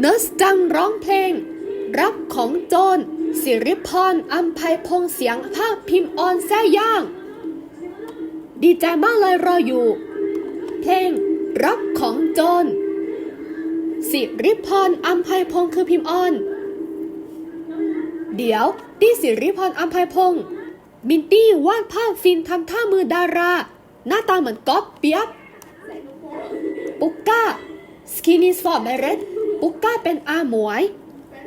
เนิร์สจังร้องเพลง รับของโจรสิริพรอัมภัยพงเสียงภาพพิมพ์ออนแซ่ย่าง ดีใจมากเลยรออยู่ เพลง รับของโจรสิริพรอัมภัยพงคือพิมพ์ออน เดี๋ยวที่สิริพรอัมภัยพงมินตี้วาดภาพฟินทำท่ามือดารา หน้าตาเหมือนก๊อปเปียบ ปุกก้าสกินีสฟอร์เบเรต ปุกก้าเป็นอาหมวย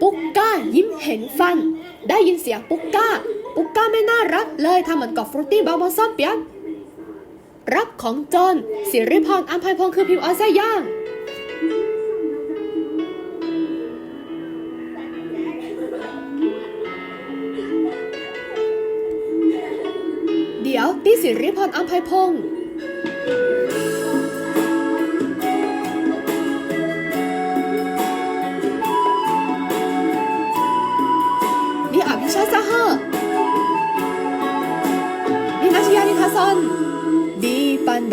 ปุกก้ายิ้มเห็นฟัน ได้ยินเสียงปุกก้า ปุกก้าไม่น่ารักเลยทำเหมือนกับฟรุตตี้บาบอซอมเปียบรับของจรสิริพรอัมภัยพงษ์คือพิมพ์ออซย่างเดี๋ยวที่สิริพรอัมภัยพงษ์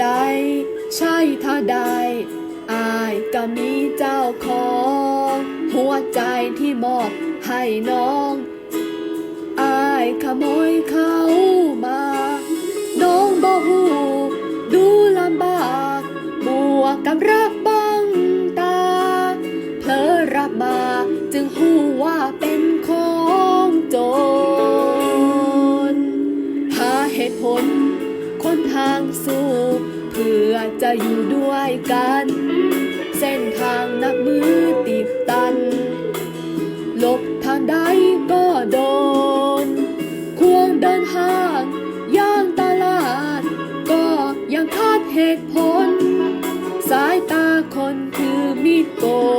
ใด ใช่ท่าใดอายก็มีเจ้าของ หัวใจที่มอบให้น้อง อายขโมยเขามา น้องบ่หูดูลำบาก บวกกับรักบังตา เพลอรับมาจึงหูว่าเป็น เพื่อจะอยู่ด้วยกัน เส้นทางนับมือติดตันหลบทางใดก็โดน ควงเดินห้างย่างตลาด ก็ยังคาดเหตุผล สายตาคนคือมีดโกน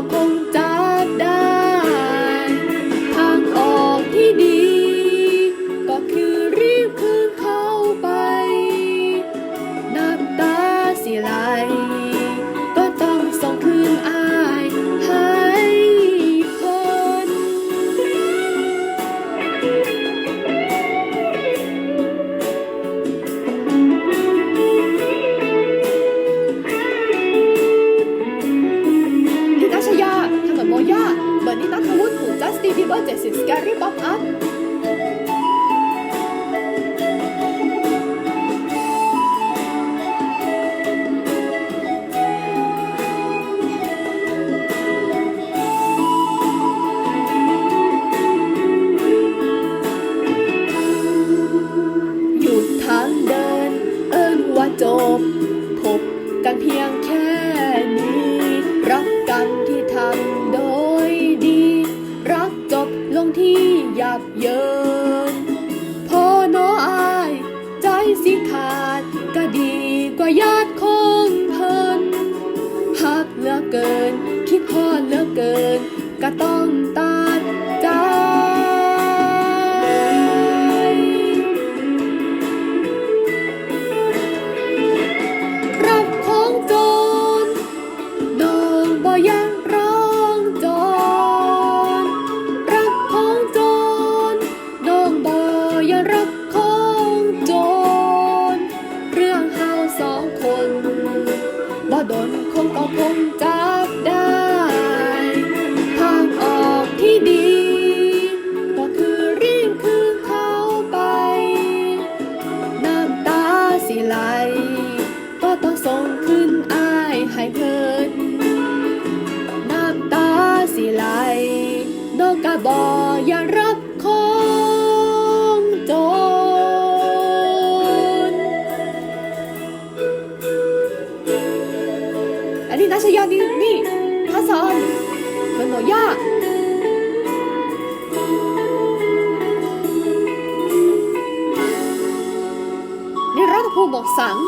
คนก็คงจับได้ ทางออกที่ดี ก็คือรีบคืน เบอร์เจ็ดสิบสแกรี่ป๊อปอัพหยุดทางเดิน เอิ้นว่าจบพบกันเพียงแค่ ญาติคงเพิ่นหักเหลือเกิน คิดพอดเหลือเกิน ก็ต้องตาย ไหลก็ต้องส่งขึ้นอายให้เพิ่นน้ำตาสิไหลน้องกะบออย่ารับของโจรอันนี้นัชยานี่นี่ทัศอนหมือนหมอยานี่ ผู้บอกสัง